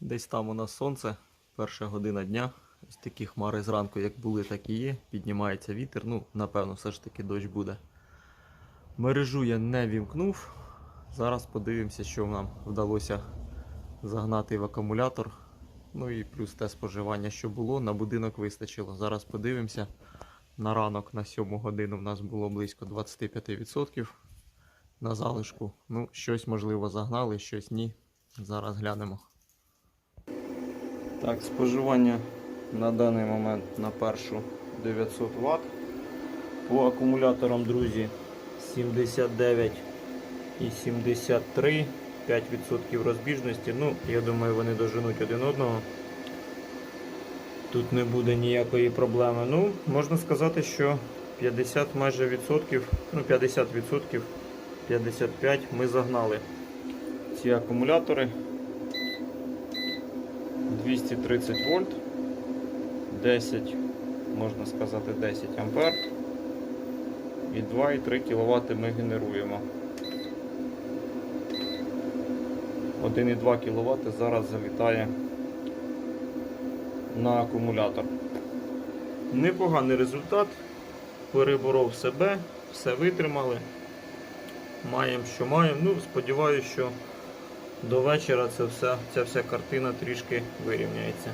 Десь там у нас сонце, перша година дня. Ось такі хмари зранку, як були, так і є. Піднімається вітер. Ну, напевно, все ж таки дощ буде. Мережу я не вімкнув. Зараз подивимося, що нам вдалося загнати в акумулятор. Ну і плюс те споживання, що було, на будинок вистачило. Зараз подивимося. На ранок на 7 годину в нас було близько 25% на залишку. Ну, щось можливо загнали, щось ні. Зараз глянемо. Так, споживання на даний момент на першу 900 Вт. По акумуляторам, друзі, 79 і 73, 5% розбіжності. Ну, я думаю, вони доженуть один одного. Тут не буде ніякої проблеми. Ну, можна сказати, що 50 майже відсотків, ну 50 відсотків, 55 ми загнали ці акумулятори. 230 вольт, 10, можна сказати, 10 ампер. І 2,3 кВт ми генеруємо. 1,2 кВт зараз залітає на акумулятор. Непоганий результат. Переборов себе, все витримали. Маємо, що маємо. Ну, сподіваюся, що до вечора це вся, ця вся картина трішки вирівняється.